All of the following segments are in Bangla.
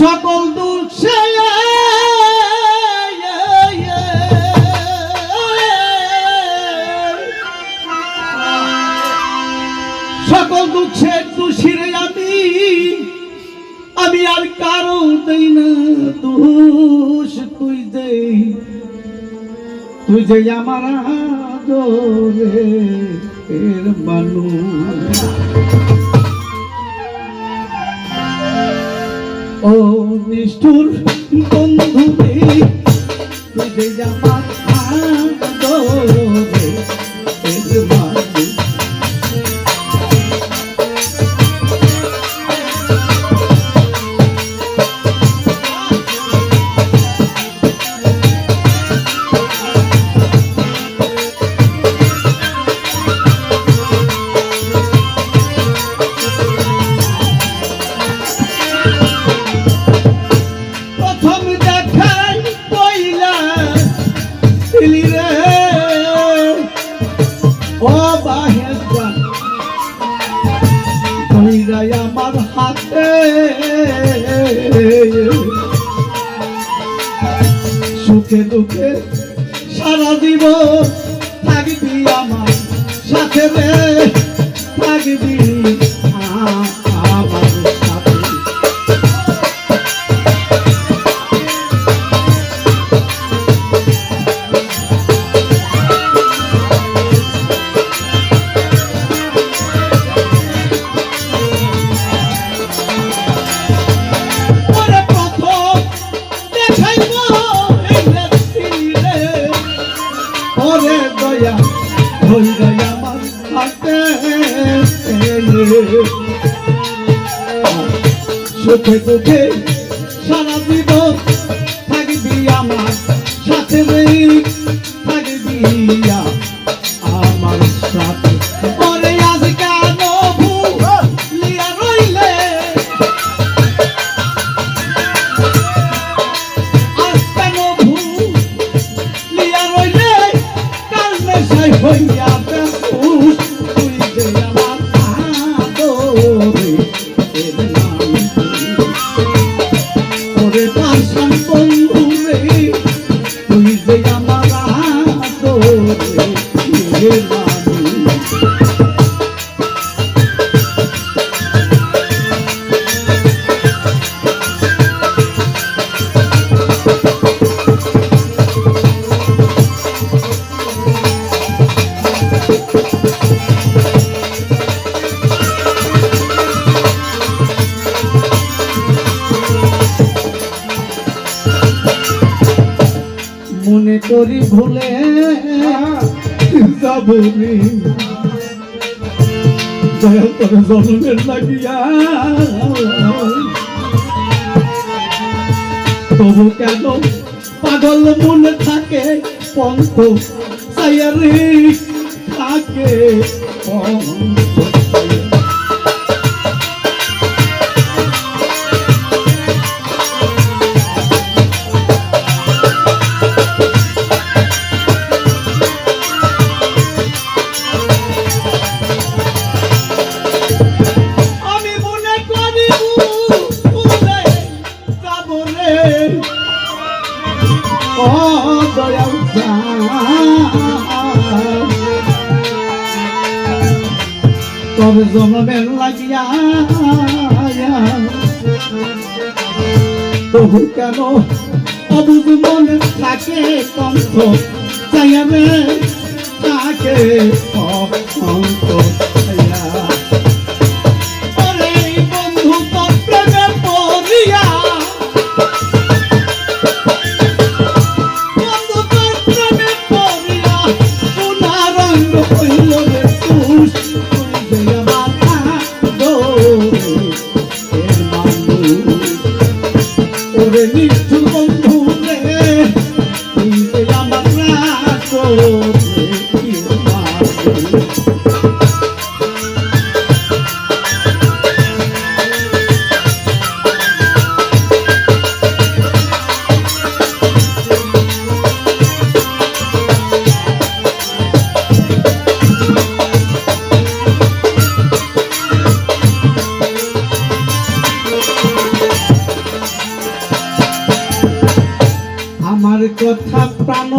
সকল দুঃখ সকল দুঃখের দোষীরে আমি আমি আর কারও দেই না দোষ। তুই দে তুই যে আমার আদরের মানুষ। নিষ্ঠুর বন্ধু তুই যে আমার সুখে দুঃখে সারা দিব থাকবি আমার সাথে ওরে দয়া হই দয়া আমার হাতে সুখে দুঃখে সারা জীবন থাকবি আমার সাথে থাকবি আমার সাথে। Yeah. মনে করি ভুলে যাবনি। দয়া করে জন্মের লাগিয়া তবু কেন পাগল মনে থাকে পঙ্ক সায়ারি থাকে? তবে জন্মের লাগিয়া তবু কেন অবুজ মনে থাকে কণ্ঠ চাইবে তাকে কণ্ঠ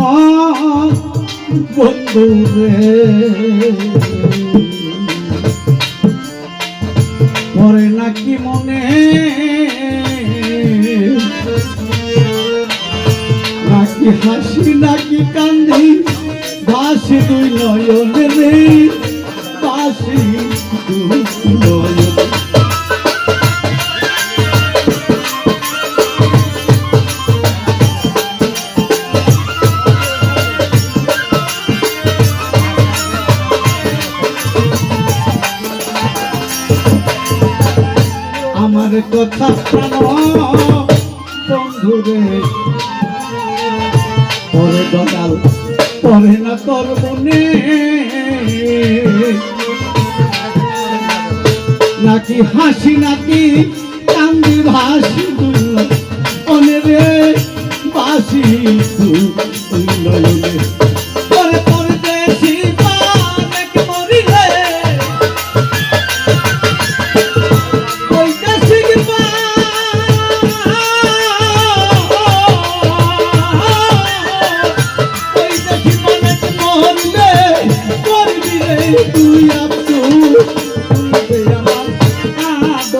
প্রাণ বন্ধু রে পরে নাকি মনে, নাকি হাসি, নাকি কান্দি বাসি দুই নয়নে রে বাসি দুই নয়নে কথা প্রাণ বন্ধুরে পরে দয়াল পরে না তোর মনে নাকি হাসি নাকি কান্দি ভাসি দুল অনেরে বাসি পরে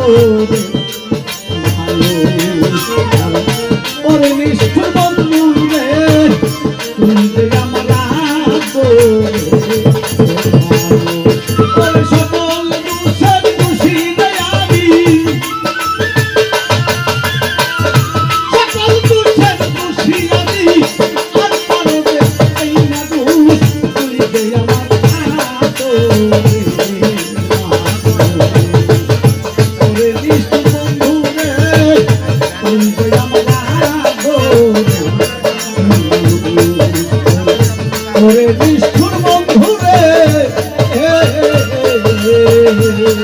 আদরে আমার